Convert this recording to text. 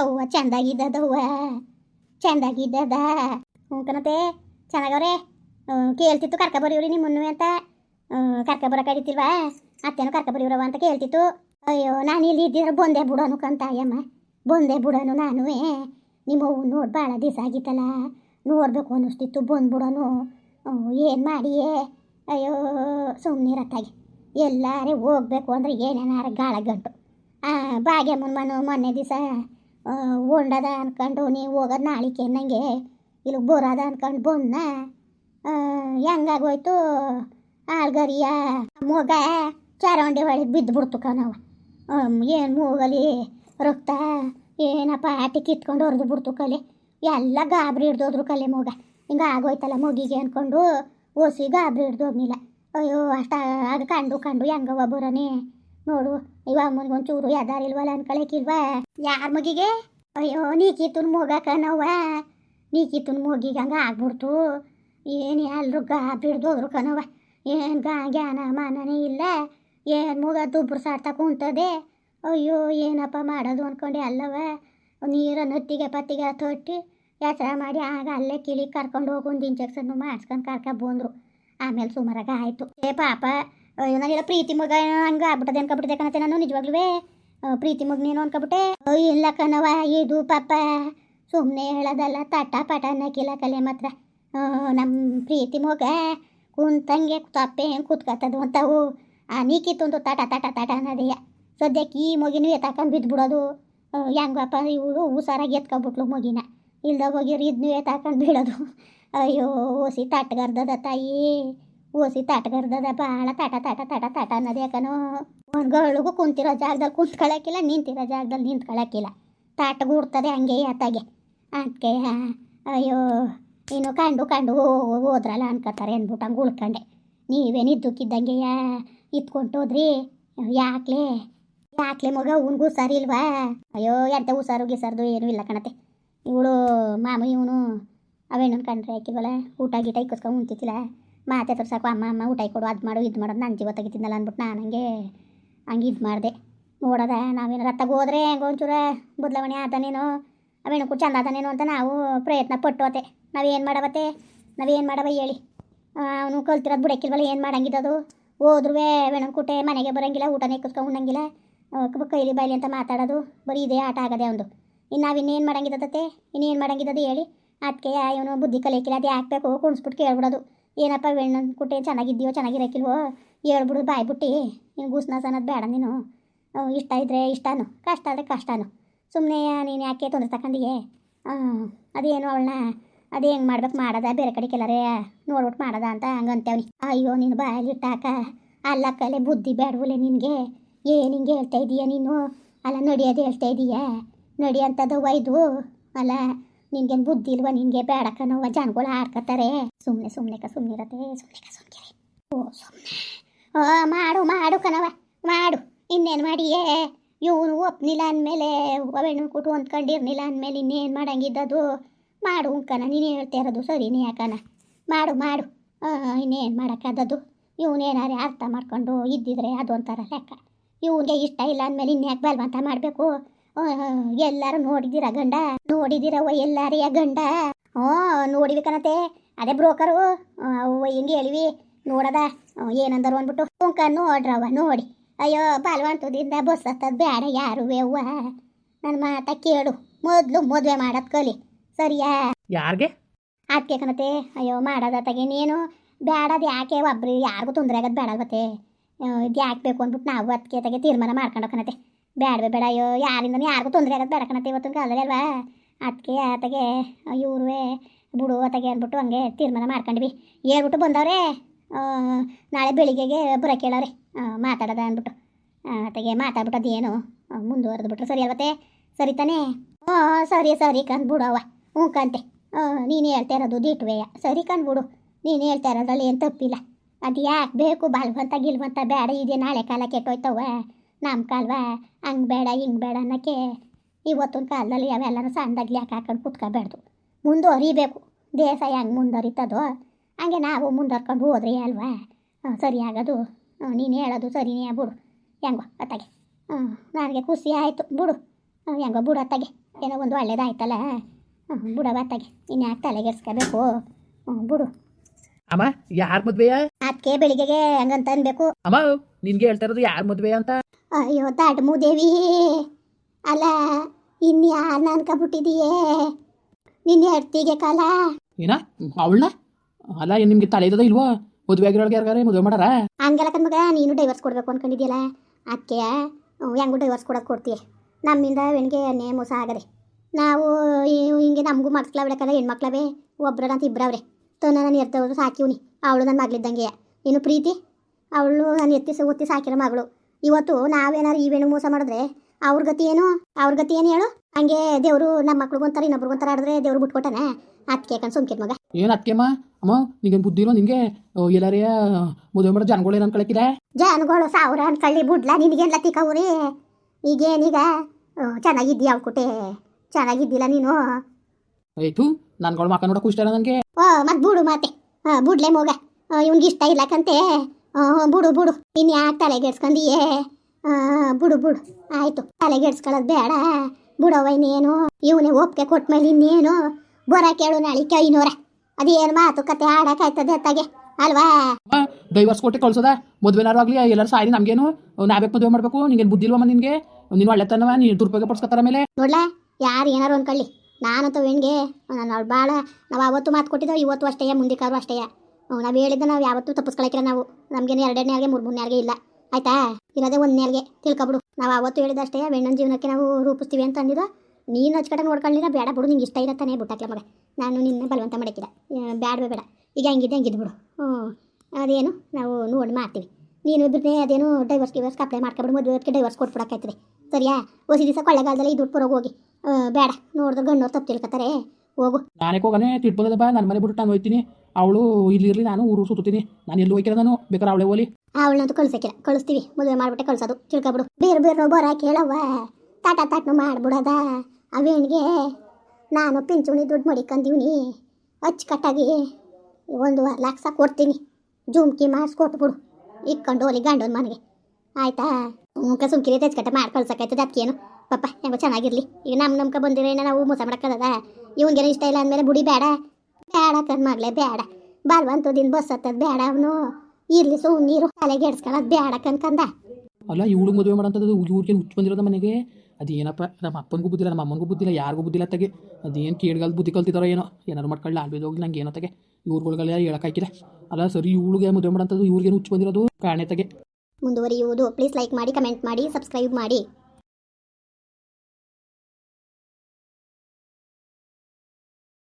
ಅವ್ವ ಚಂದಾಗಿದ್ದದವ್ವ ಚಂದಾಗಿದ್ದದ. ಹ್ಞೂ ಚೆನ್ನಾಗವ್ರೆ. ಕೇಳ್ತಿತ್ತು ಕರ್ಕ ಬರೀವ್ರಿ ನಿಮ್ಮನ್ನು ಅಂತ. ಕರ್ಕ ಬರ ಕಡಿತಿಲ್ವಾ ಅತ್ತೇನು ಕರ್ಕ ಬರೀವ್ರವ ಅಂತ ಕೇಳ್ತಿತ್ತು. ಅಯ್ಯೋ, ನಾನು ಇಲ್ಲಿ ಇದ್ದಿದ್ರೆ ಬೊಂದೆ ಬಿಡೋನು ಅಯ್ಯಮ್ಮ ಬೊಂದೆ ಬಿಡೋನು ನಾನು ನಿಮ್ಮ ಅವ್ವ ನೋಡಿ ಭಾಳ ದಿವಸ ಆಗಿತ್ತಲ್ಲ. ನೋಡ್ಬೇಕು ಅನ್ನಿಸ್ತಿತ್ತು ಬಂದ್ಬಿಡೋನು ಏನು ಮಾಡಿಯೇ? ಅಯ್ಯೋ ಸುಮ್ಮನಿರತ್ತಾಗಿ ಎಲ್ಲಾರೇ ಹೋಗ್ಬೇಕು ಅಂದರೆ ಏನೇನಾರ ಗಾಳ ಗಂಟು. ಭಾಗ್ಯಮ್ಮನ ಮನು, ಮೊನ್ನೆ ದಿವಸ ಹೊಂಡದ ಅನ್ಕೊಂಡು ನೀ ಹೋಗೋದು ನಾಳಿಕೆ ನನಗೆ ಇಲ್ಲಿ ಬೋರಾದ ಅನ್ಕೊಂಡು ಬಂದ ಹೆಂಗಾಗೋಯ್ತು? ಆಳ್ಗರಿಯ ಮೂಗ ಚಾರಂಡಿ ಬಿದ್ದು ಬಿಡ್ತು ಕಣವ ಏನು ಮೂಗಲಿ, ರಕ್ತ, ಏನಪ್ಪ ಆಟಿ ಕಿತ್ಕೊಂಡು ಹೊರದು ಬಿಡ್ತು ಕಲೆ. ಎಲ್ಲ ಗಾಬರಿ ಹಿಡ್ದೋದ್ರು ಕಲೆ ಮೂಗ. ಹಿಂಗೆ ಆಗೋಯ್ತಲ್ಲ ಮೂಗಿಗೆ ಅಂದ್ಕೊಂಡು ಓಸಿ ಗಾಬರಿ ಹಿಡ್ದೋಗ್ನಿಲ್ಲ ಅಯ್ಯೋ, ಅಷ್ಟ ಅದು ಕಂಡು ಕಂಡು ಹೆಂಗವ ಬರೋನೆ? ನೋಡು ಇವಾಗ ಮುಂದೆ ಒಂಚೂರು ಯಾದಾರಿಲ್ವಲ್ಲ ಅನ್ಕೊಳಕಿಲ್ವಾ? ಯಾರ ಮಗಿಗೆ? ಅಯ್ಯೋ ನೀ ಕಿತ್ತುನ್ ಮೋಗಾಕ ಕಣವ್ವ. ನೀ ಮೂಗಿಗೆ ಹಂಗೆ ಆಗ್ಬಿಡ್ತು. ಏನು ಎಲ್ಲರೂ ಗಾ ಬಿಡ್ದೋದ್ರು ಕನವ ಏನು ಗಾ ಜ್ಞಾನ ಮಾನನೇ ಇಲ್ಲ. ಏನು ಮೂಗ ದುಬ್ರು ಸಾಡ್ತಾ ಕುಂತದೆ. ಅಯ್ಯೋ, ಏನಪ್ಪ ಮಾಡೋದು ಅನ್ಕೊಂಡೆ ಅಲ್ಲವ ನೀರನ್ನು ಹತ್ತಿಗೆ ಪತ್ತಿಗೆ ತೊಟ್ಟಿ ಎಚ್ಚರ ಮಾಡಿ ಆಗ ಅಲ್ಲೇ ಕಿಳಿ ಕರ್ಕೊಂಡು ಹೋಗಿ ಒಂದು ಇಂಜೆಕ್ಷನ್ನು ಮಾಡಿಸ್ಕೊಂಡು ಕರ್ಕೊಂಡು ಬಂದರು. ಆಮೇಲೆ ಸುಮಾರಾಗ ಆಯಿತು. ಏ ಪಾಪ ಅಯ್ಯೋ ಹೇಳ ಪ್ರೀತಿ ಮಗ ಹಂಗೆ ಆಗ್ಬಿಟ್ಟದೆ ಅನ್ಕೊಬಿಟ್ಟಿದೆ ಕಣತೆ ನಾನು ನಿಜವಾಗ್ಲೂ ಪ್ರೀತಿ ಮಗ ನೀನು ಅನ್ಕೊಬಿಟ್ಟೆ. ಇಲ್ಲ ಕಣವ ಇದು ಪಾಪ. ಸುಮ್ಮನೆ ಹೇಳೋದಲ್ಲ, ತಟ ಪಟ ನಕಿಲ ಕಲೆ ಮಾತ್ರ. ನಮ್ಮ ಪ್ರೀತಿ ಮಗ ಕುಂತಂಗೆ ತಪ್ಪೆ ಹೆಂಗೆ ಕೂತ್ಕತ್ತದು ಅಂತವು. ಆ ನೀಕಿತ್ತೊಂದು ತಟ ತಟ ತಟ ಅನ್ನೋದೆಯ ಸದ್ಯಕ್ಕೆ ಈ ಮಗಿನೂ ಎತ್ತಾಕೊಂಡು ಬಿದ್ದುಬಿಡೋದು ಹೆಂಗಪ್ಪ, ಇವಳು ಹುಷಾರಾಗಿ ಎತ್ಕೊಬಿಟ್ಲು ಮಗಿನ. ಇಲ್ದ ಹೋಗಿರು ಇದನ್ನೂ ಎತ್ತಾಕೊಂಡು ಬೀಳೋದು ಅಯ್ಯೋ, ಓಸಿ ತಟ್ಗರ್ದದ ತಾಯಿ. ಓಸಿ ತಟಗರ್ದದ ಭಾಳ ತಟ ತಟ ತಟ ತಟ ಅನ್ನೋದು ಯಾಕನೋ ಒಂದು ಗಳಿಗೂ ಕುಂತಿರೋ ಜಾಗದಲ್ಲಿ ಕುಂತ್ಕೊಳಕ್ಕಿಲ್ಲ ನಿಂತಿರೋ ಜಾಗದಲ್ಲಿ ನಿಂತ್ಕೊಳಕ್ಕಿಲ್ಲ ತಾಟಗೂಡ್ತದೆ ಹಂಗೆ ಆತಾಗೆ. ಅದಕ್ಕೆ ಅಯ್ಯೋ, ಇನ್ನು ಕಂಡು ಕಂಡು ಹೋದ್ರಲ್ಲ ಅನ್ಕೋತಾರೆ ಅಂದ್ಬಿಟ್ಟು ಹಂಗೆ ಉಳ್ಕೊಂಡೆ. ನೀವೇನು ಇದ್ದಕ್ಕಿದ್ದಂಗೆ ಇತ್ಕೊಂಡು ಹೋದ್ರಿ. ಯಾಕ್ಲೆ ಯಾಕ್ಲೆ ಮಗ ಅವನಿಗೂ ಸರಿ ಇಲ್ವಾ ಅಯ್ಯೋ, ಎಂತ ಹುಷಾರು ಗಿಸಾರ್ದು ಏನೂ ಇಲ್ಲ ಕಣತೆ. ಇವಳು ಮಾಮ, ಇವನು ಅವೇನನ್ನು ಕಂಡ್ರೆ ಹಾಕಿಲ್ವಲ್ಲ ಊಟ ಗೀಟ ಇಕ್ಕಿಸ್ಕೊಂಡು ಉಂತಿತ್ತಿಲ್ಲ ಮಾತೆ ತೋರ್ಸಾಕು, ಅಮ್ಮ ಅಮ್ಮ, ಊಟ ಕೊಡು ಅದು ಮಾಡು, ಇದು ಮಾಡೋದು ನನ್ನ ಜೀವ ತೆಗಿತೀನಲ್ಲ ಅಂದ್ಬಿಟ್ಟು ನಾನು ಹಂಗೆ ಹಂಗೆ ಇದು ಮಾಡಿದೆ. ನೋಡೋದ, ನಾವೇನು ರತ್ತಾಗ ಹೋದ್ರೆ ಹೆಂಗೆ ಒಂಚೂರ ಬದಲಾವಣೆ ಆದನೇನೋ ಅವೇನು ಕೂಡ ಚಂದ ಆದನೇನೋ ಅಂತ ನಾವು ಪ್ರಯತ್ನ ಪಟ್ಟೋತೆ ನಾವೇನು ಮಾಡವತ್ತೆ ನಾವೇನು ಮಾಡವ ಹೇಳಿ. ಅವನು ಕಲ್ತಿರೋದು ಬಿಡಕ್ಕಿಲ್ವಲ್ಲ, ಏನು ಮಾಡಂಗಿದ್ದದು ಹೋದ್ರೂ ಕೂಟೆ ಮನೆಗೆ ಬರೋಂಗಿಲ್ಲ, ಊಟನೇ ಇಕ್ಕಿಸ್ಕೊಂಡು ಉಣ್ಣಂಗಿಲ್ಲ ಕೈಲಿ ಬೈಲಿ ಅಂತ ಮಾತಾಡೋದು, ಬರೀ ಇದೇ ಆಟ ಆಗದೆ ಒಂದು ಇನ್ನು ನಾವು ಇನ್ನೇನು ಮಾಡಂಗಿದ್ದತೆ ಇನ್ನೇನು ಮಾಡಂಗಿದ್ದದು ಹೇಳಿ. ಅದಕ್ಕೆ ಇವನು ಬುದ್ಧಿ ಕಲಿಯಕ್ಕಿಲ್ಲ ಅದು ಹಾಕ್ಬೇಕು ಕುಣಿಸ್ಬಿಟ್ಟು ಕೇಳ್ಬಿಡೋದು. ಏನಪ್ಪ ಕುಟ್ಟೆ ಚೆನ್ನಾಗಿದ್ದೀಯೋ ಚೆನ್ನಾಗಿರಕ್ಕಿಲ್ವೋ ಹೇಳ್ಬಿಡು ಬಾಯ್ ಬಿಟ್ಟಿ. ನೀನು ಗೂಸ್ನ ಅನ್ನೋದು ಬೇಡ ನೀನು. ಇಷ್ಟ ಇದ್ದರೆ ಇಷ್ಟನು, ಕಷ್ಟ ಆದರೆ ಕಷ್ಟನು. ಸುಮ್ಮನೆ ನೀನು ಯಾಕೆ ತೊಂದರೆ ತಗೊಂಡಿಗೆ ಅದೇನು ಅವಳನ್ನ, ಅದು ಹೆಂಗೆ ಮಾಡ್ಬೇಕು ಮಾಡೋದ? ಬೇರೆ ಕಡೆ ಕೆಲರೇ ನೋಡ್ಬಿಟ್ಟು ಮಾಡೋದ ಅಂತ ಹಂಗಂತೇವ್ನಿ ಅಯ್ಯೋ, ನೀನು ಬಾಯಲ್ಲಿ ಇಟ್ಟಾಕ. ಅಲ್ಲ ಕಲೆ, ಬುದ್ಧಿ ಬೇಡವಲ್ಲೇ ನಿನಗೆ. ಏನು ಹಿಂಗೆ ಹೇಳ್ತಾ ಇದೀಯ ನೀನು? ಅಲ್ಲ, ನಡಿಯೋದು ಹೇಳ್ತಾ ಇದೀಯ? ನಡಿ ಇದು ಅಲ್ಲ ನಿನ್ಗೇನು ಬುದ್ಧಿ ಇಲ್ವಾ? ನಿನಗೆ ಬೇಡಕ್ಕ ನೋವ ಜನಗಳು ಸುಮ್ನೆ ಸುಮ್ನೆ ಕ ಸುಮ್ಮನಿರತ್ತೆ ಸುಮ್ಮನೆಕ ಸುಮ್ಕಿರಿ ಓ, ಸುಮ್ನೆ. ಆ, ಮಾಡು ಮಾಡು ಕನವ ಮಾಡು. ಇನ್ನೇನು ಮಾಡಿಯೇ? ಇವನು ಒಪ್ನಿಲ್ಲ ಅಂದ್ಮೇಲೆ, ಅವೇನು ಕುಟು ಹೊಂದ್ಕೊಂಡಿರ್ನಿಲ್ಲ ಅಂದ್ಮೇಲೆ ಇನ್ನೇನು ಮಾಡಂಗಿದ್ದದು? ಮಾಡು ಉಂಕನ ನೀನು ಹೇಳ್ತಾ ಇರೋದು ಸರಿನೇ ಯಾಕನ ಮಾಡು ಮಾಡು. ಇನ್ನೇನು ಮಾಡಕ್ಕದ್ದು ಇವನೇನಾರೇ ಅರ್ಥ ಮಾಡ್ಕೊಂಡು ಇದ್ದಿದ್ರೆ ಅದು ಒಂಥರ ಲೆಕ್ಕ. ಇವನಿಗೆ ಇಷ್ಟ ಇಲ್ಲ ಅಂದಮೇಲೆ ಇನ್ಯಾಕೆ ಬಲ್ವಂತ ಮಾಡಬೇಕು? ಎಲ್ಲರೂ ನೋಡಿದಿರ ಗಂಡ? ನೋಡಿದ್ದೀರವ್ವ ಎಲ್ಲಾರಿಯ ಗಂಡ? ಹ್ಞೂ ನೋಡಿಬೇಕನತೆ ಅದೇ ಬ್ರೋಕರು ಅವ್ವ ಹಿಂಗೆ ಹೇಳಿವಿ ನೋಡದ. ಏನಂದರು ಅಂದ್ಬಿಟ್ಟು ಉಂಕ ನೋಡ್ರವ್ವ ನೋಡಿ. ಅಯ್ಯೋ ಬಲವಂತದಿಂದ ಬಸ್ ಹತ್ತದ ಬೇಡ ಯಾರು ಅವ್ವ. ನನ್ನ ಮಾತ ಕೇಳು. ಮೊದಲು ಮದುವೆ ಮಾಡೋದು ಕಲಿ. ಸರಿಯಾ? ಯಾರಿಗೆ? ಅದಕ್ಕೆ ಕಣತೆ. ಅಯ್ಯೋ ಮಾಡೋದ ತಗೆ ನೀನು ಬೇಡದು ಯಾಕೆ ಒಬ್ರು ಯಾರಿಗೂ ತೊಂದರೆ ಆಗೋದು ಬೇಡ ಮತ್ತೆ ಇದು ಯಾಕೆ ಬೇಕು ಅಂದ್ಬಿಟ್ಟು ನಾವು ಅದಕ್ಕೆ ತಗೆ ತೀರ್ಮಾನ ಮಾಡ್ಕೊಂಡು ಕಣತೆ. ಬೇಡವೇ ಬೇಡ. ಅಯ್ಯೋ, ಯಾರಿಂದನೂ ಯಾರಿಗೂ ತೊಂದರೆ ಆಗೋದು ಬೇಡ ಕಣತ್ತೆ ಇವತ್ತಿನ ಕಾಲದಲ್ಲಿ ಅಲ್ವಾ? ಅದಕ್ಕೆ ಆತಗೆ ಇವ್ರುವೆ ಬಿಡು ಆತಗೆ ಅಂದ್ಬಿಟ್ಟು ಹಂಗೆ ತೀರ್ಮಾನ ಮಾಡ್ಕೊಂಡ್ವಿ. ಹೇಳ್ಬಿಟ್ಟು ಬಂದವ್ರೆ ನಾಳೆ ಬೆಳಿಗ್ಗೆಗೆ ಬರೋಕೆ ಕೇಳವ್ರೆ ಮಾತಾಡೋದ ಅಂದ್ಬಿಟ್ಟು. ಆತಗೆ ಮಾತಾಡ್ಬಿಟ್ಟು ಅದೇನು ಮುಂದುವರೆದು ಬಿಟ್ರು. ಸರಿ ಅಲ್ವತ್ತೆ? ಸರಿ ತಾನೇ? ಓ ಸರಿ ಸರಿ ಕಂದ್ಬಿಡವ್ವ ಹ್ಞೂ ಕಂತೆ. ನೀನು ಹೇಳ್ತಾ ಇರೋದು ದಿಟ್ವೇಯ. ಸರಿ ಕಂದ್ಬಿಡು ನೀನು ಹೇಳ್ತಾ ಇರೋದ್ರಲ್ಲಿ ಏನು ತಪ್ಪಿಲ್ಲ. ಅದು ಯಾಕೆ ಬೇಕು ಬಾಲ್ಬಂತ ಗಿಲ್ವಂತ ಬೇಡ. ಇದೆ ನಾಳೆ ಕಾಲ ಕೆಟ್ಟೋಯ್ತವ ನಮ್ಮ ಕಾಲ್ವ ಹಂಗೆ ಬೇಡ, ಹಿಂಗೆ ಬೇಡ ಅನ್ನೋಕ್ಕೆ ಇವತ್ತಿನ ಕಾಲದಲ್ಲಿ ಅವೆಲ್ಲನೂ ಸಣ್ಣದಾಗ್ಲಿ ಯಾಕೆ ಹಾಕೊಂಡು ಕುತ್ಕೋಬೇಡ್ದು ಮುಂದುವರಿಬೇಕು. ದೇಶ ಹೆಂಗೆ ಮುಂದುವರಿತದೋ, ಹಂಗೆ ನಾವು ಮುಂದುವರ್ಕೊಂಡು ಹೋದ್ರಿ ಅಲ್ವಾ? ಸರಿ ಆಗೋದು. ನೀನು ಹೇಳೋದು ಸರಿನೇ ಬಿಡು. ಹೆಂಗೋ, ಅತ್ತಾಗೆ. ಹ್ಞೂ ನನಗೆ ಖುಷಿ ಆಯಿತು. ಬಿಡು. ಹೆಂಗೋ, ಬಿಡು ಅತ್ತಾಗೆ. ಏನೋ ಒಂದು ಒಳ್ಳೇದಾಯ್ತಲ್ಲ? ಹ್ಞೂ ಬುಡವತ್ತಾಗೆ ಇನ್ಯಾಕೆ ತಲೆಗೆಡ್ಸ್ಕೋಬೇಕು? ಹ್ಞೂ ಬಿಡು. ಅಮ್ಮ ಯಾರ ಮದ್ವೆಯ? ಅದಕ್ಕೆ ಬೆಳಿಗ್ಗೆಗೆ ಹಂಗಂತ ಅನ್ಬೇಕು. ಅಮ್ಮ ನಿನ್ಗೆ ಹೇಳ್ತಾ ಇರೋದು ಯಾರ ಮದ್ವೆ ಅಂತ? ಅಯ್ಯೋ ತಾಟ್ ದೇವಿ ಅಲ್ಲ ಇನ್ಯಾರನ್ನ ಅನ್ಕೊಬಿಟ್ಟಿದೀಯೇ ನಿನ್ನ ಹೆಡ್ತಿಗೆ ಕಾಲ. ಏನ ಅವಳನ್ನ? ಅಲ್ಲ ಏನ್ ನಿಮ್ಗೆ ತಲೆ ಇದ್ದದ ಇಲ್ವೋ? ಮದ್ವೆ ಆಗಿರೋಳ್ಗೆ ಯಾರ ಮದ್ವೆ ಮಾಡಾರ? ಹಂಗೆಲ್ಲ ಕಣ್ಮಗ ನೀನು ಡೈವರ್ಸ್ ಕೊಡಬೇಕು ಅನ್ಕೊಂಡಿದ್ಯಲ್ಲ ಅದಕ್ಕೆ ಹೆಂಗು ಡೈವರ್ಸ್ ಕೊಡೋಕೆ ಕೊಡ್ತೀಯ. ನಮ್ಮಿಂದ ಹೆಣ್ಗೆ ಅನ್ನೇ ಮೋಸ ಆಗದೆ. ನಾವು ಹಿಂಗೆ ನಮಗೂ ಮಕ್ಳ ಬಿಡಕ್ಕಲ್ಲ ಹೆಣ್ಮಕ್ಳವೇ ಒಬ್ರಂತ ಇಬ್ಬರವ್ರೆ ತನ್ನ ನಾನು ಎರ್ತವ್ರು ಸಾಕಿವ್ನಿ. ಅವಳು ನನ್ನ ಮಗಳಿದ್ದಂಗೆ ಇನ್ನು ಪ್ರೀತಿ? ಅವಳು ನಾನು ಎತ್ತಿ ಒತ್ತಿ ಸಾಕಿರೋ ಮಗಳು. ಇವತ್ತು ನಾವೇನಾರು ಇವೇನು ಮೋಸ ಮಾಡಿದ್ರೆ ಅವ್ರ ಗತಿ ಏನು? ಅವ್ರ ಗತಿ ಏನು ಹೇಳು? ಹಂಗೆ ದೇವರು ನಮ್ಮ ಮಕ್ಳಿಗೊಂತಾರ ಇನ್ನೊಬ್ರಿಗೊಂತಾರ ಆಡಿದ್ರೆ ದೇವ್ರು ಬಿಟ್ಕೊಟ್ಟಾನೆ. ಅದಕ್ಕೆ ಕಣ್ ಸುಮ್ಕಿತ್ ಮಗ. ಏನ್ ಅತ್ಕೆಮ್ಮ ಅಮ್ಮ? ನಿಂಗೆ ಬುದ್ಧಿ ಇರೋ ನಿಂಗೆ? ಎಲ್ಲಾರೇ ಮದುವೆ ಮಾಡೋ ಜನಗಳು ಏನು ಅನ್ಕೊಳಕಿದೆ ಜನಗಳು ಸಾವಿರ ಅನ್ಕಳ್ಳಿ ಬುಡ್ಲ ನಿನಗೇನು ಲತ್ತಿ ತಿಕ್ಕವ್ರಿ ಈಗೇನೀಗ ಚೆನ್ನಾಗಿದ್ದೀಯ ಅವ್ಕುಟೆ. ಚೆನ್ನಾಗಿದ್ದಿಲ್ಲ ನೀನು? ಆಯ್ತು ನನ್ಗಳು ಮಕ್ಕ ನೋಡಕ್ಕೂ ಇಷ್ಟ ನನಗೆ ಓ ಮತ್ ಬುಡು ಮಾತೆ. ಹಾಂ ಬುಡ್ಲೆ ಮೋಗ. ಇವ್ನಿಗೆ ಇಷ್ಟ ಇಲ್ಲಕಂತೆ ಬುಡು ಬುಡು. ಇನ್ನು ಯಾಕೆ ತಲೆಗೆಡ್ಸ್ಕೊಂಡಿಯೇ ಬುಡು ಬುಡು. ಆಯಿತು. ತಲೆಗೆಡ್ಸ್ಕೊಳ್ಳೋದು ಬೇಡ. ಬುಡವ ಇನ್ನೇನು? ಇವನೇ ಒಪ್ಪಿಗೆ ಕೊಟ್ಟ ಮೇಲೆ ಇನ್ನೇನು? ಬರ ಕೇಳು ನಾಳೆ ಕೈನೂರ. ಅದೇನು ಮಾತುಕತೆ ಆಡಕ್ಕಾಯ್ತದೆ ಅತ್ತಾಗೆ. ಅಲ್ವಾ? ಡೈವರ್ಸ್ ಕೊಟ್ಟೆ ಕಳ್ಸೋದ? ಮದುವೆನಾರು ಆಗಲಿ ಎಲ್ಲರೂ ಸಾಯಿ ನಮಗೇನು? ನಾವೇ ಮದುವೆ ಮಾಡಬೇಕು? ನಿಂಗೆ ಬುದ್ಧಿ ಇಲ್ವಮ್ಮ ನಿನಗೆ? ನೀನು ಒಳ್ಳೆತನವ ನೀನು ದುರುಪಯೋಗ ಪಡಿಸ್ಕೊತಾರ ಮೇಲೆ. ನೋಡ್ಲಾ ಯಾರು ಏನಾರು ಅನ್ಕೊಳ್ಳಿ. ನಾನಂತ ಹೆಣ್ಗೆ ನಾನು ಭಾಳ ನಾವು ಅವತ್ತು ಮಾತು ಕೊಟ್ಟಿದ್ದೋ ಇವತ್ತು ಅಷ್ಟೇ ಮುಂದಿಕಾರು ಅಷ್ಟೇ. ನಾವು ಹೇಳಿದ್ದ ನಾವು ಯಾವತ್ತೂ ತಪ್ಪಿಸ್ಕೊಳಕ್ಕಿರ ನಾವು. ನಮಗೇನು ಎರಡನೇ ಯಾರಿಗೆ ಮೂರು ಮೂರನೇ ಯಾರಿಗೆ ಇಲ್ಲ. ಆಯ್ತಾ? ಇರೋದೇ ಒಂದನೇ ಯಾರಿಗೆ, ತಿಳ್ಕೊಬಿಡು. ನಾವು ಅವತ್ತು ಹೇಳಿದಷ್ಟೇ ಹೆಣ್ಣನ ಜೀವನಕ್ಕೆ ನಾವು ರೂಪಿಸ್ತೀವಿ ಅಂತ ಅಂದಿದ್ದು ನೀನು ಹಚ್ಕಡೆ ನೋಡ್ಕೊಳ್ಳಿಲ್ಲ ಬೇಡ ಬಿಡು, ನಿಂಗೆ ಇಷ್ಟ ಇರತ್ತಾನೆ, ಬಿಟ್ಟಾಕ್ಲ ಮಗ. ನಾನು ನಿನ್ನ ಬಲವಂತ ಮಾಡಕ್ಕಿಲ್ಲ. ಬೇಡ ಬೇಡ. ಈಗ ಹಂಗಿದ್ದೆ, ಹಂಗಿದ್ದು ಬಿಡು. ಹ್ಞೂ ಅದೇನು, ನಾವು ನೋಡಿ ಮಾಡ್ತೀವಿ ನೀನು ಇಬ್ಬರನ್ನೇ ಅದೇನು ಡೈವರ್ಸ್ ಡಿವರ್ಸ್ ಅಪ್ಲೈ ಮಾಡ್ಕೊಬಿಡು ಮದುವೆ ಡೈವರ್ಸ್ ಕೊಟ್ಬಿಡಕ್ಕಾಯ್ತದೆ ಸರಿಯಾ? ಹೊಸ ದಿವಸ ಕೊಳ್ಳೆಗಾಲದಲ್ಲಿ ಈ ದುಡ್ಡು ಹೋಗಿ. ಬೇಡ ನೋಡಿದ್ರೆ ಗಣ್ಣವ್ರು ತಪ್ಪು ತಿಳ್ಕೊತಾರೆ ಹೋಗು. ನಾನೇ ಹೋಗನೆ ತಿಳ್ಬೋದ ಬಾ ನನ್ನ ಮನೆ ಬಿಟ್ಟು ನಾನು ಹೋಯ್ತೀನಿ. ಅವಳು ಇಲ್ಲಿ ಇರಲಿ ನಾನು ಊರು ಸುತ್ತೀನಿ ನಾನು ಎಲ್ಲಿ ಹೋಯ್ಕಿರ ನಾನು? ಬೇಕಾದ್ರೆ ಅವಳೇ ಹೋಲಿ ಅವಳಂತೂ ಕಳ್ಸಕ್ಕಿಲ್ಲ. ಕಳಿಸ್ತೀವಿ ಮದುವೆ ಮಾಡ್ಬಿಟ್ಟೆ ಕಳ್ಸೋದು. ತಿಳ್ಕೊಬಿಡು ಬೇರೆ ಬೇರೆ ಬರ ಕೇಳವ್ವ ತಾಟ ತಾಟ್ನು ಮಾಡ್ಬಿಡದ. ಅವೇಣಿಗೆ ನಾನು ಪಿಂಚುಣಿ ದುಡ್ಡು ಮಡಿಕಂದೀವ್ನಿ. ಅಚ್ಚುಕಟ್ಟಾಗಿ ಒಂದು ಲಕ್ಷ ಕೊಡ್ತೀನಿ. ಜುಮ್ಕಿ ಮಾಡಿಸ್ಕೊಟ್ಬಿಡು. ಇಕ್ಕೊಂಡು ಹೋಲಿ ಗಂಡನ ಮನೆಗೆ. ಆಯ್ತಾ? ಮುಂಕ ಸುಮ್ಕಿರಿ, ತೆಚ್ಕಟ್ಟ ಮಾಡಿ ಕಳ್ಸಕ್ಕೈತದ ಅದಕ್ಕೇನು ಪಾಪ ಹೆಂಗೋ ಚೆನ್ನಾಗಿರ್ಲಿ. ಈಗ ನಮ್ಮ ನಮ್ಕ ಬಂದಿರೇನ ನಾವು ಮೋಸ ಮಾಡಕ್ಕದ ಇವನ್ಗೇನು ಇಷ್ಟ ಇಲ್ಲ ಅಂದಮೇಲೆ ಬುಡಿ ಬೇಡ ಬೇಡ ಕಣ್ ಮಗಳೇ ಬೇಡ ಬಲ್ವಂತದಿನ ಬಸ್ ಹತ್ತದ ಬೇಡ ಅವನು. ಇರ್ಲಿ ಸೋ ನೀರು, ತಲೆಗೆ ಎಡ್ಸ್ಕೊಳ್ಳೋದು ಬೇಡ ಕನ್ಕಂದ. ಅಲ್ಲ, ಇವಳು ಮದುವೆ ಮಾಡೋಂಥದ್ದು ಇವ್ರಿಗೆ ಹುಚ್ಚು ಬಂದಿರೋದ ಮನೆಗೆ? ಅದೇನಪ್ಪ ನಮ್ಮ ಅಪ್ಪನಿಗೂ ಬುದ್ಧಿಲ್ಲ ನಮ್ಮ ಅಮ್ಮನಿಗೂ ಬುದ್ಧಿಲ್ಲ, ಯಾರಿಗೂ ಬುದ್ಧಿಲ್ಲ ತಗೆ ಅದೇನು ಕೇಳ್ಗಾಲ ಬುದ್ಧಿ ಕಲ್ತಿದಾರೋ ಏನೋ? ಏನಾರು ಮಾಡ್ಕೊಳ್ಳಿ ಆಲ್ಬೇದು ಹೋಗಿ ನಂಗೆ ಏನೋ ತಗೆ ಇವ್ರುಗಳಿಗೆಲ್ಲ ಹೇಳಕ್ಕಾಕಿಲ್ಲ ಅಲ್ಲ ಸರಿ, ಇವಳಿಗೆ ಮದುವೆ ಮಾಡೋಂಥದ್ದು ಇವ್ರಿಗೇನು ಹುಚ್ಚು ಬಂದಿರೋದು? ಕಾಣೆ ತಗೆ. ಮುಂದುವರಿಯುವುದು. ಪ್ಲೀಸ್ ಲೈಕ್ ಮಾಡಿ ಕಮೆಂಟ್ ಮಾಡಿ ಸಬ್ಸ್ಕ್ರೈಬ್ ಮಾಡಿ.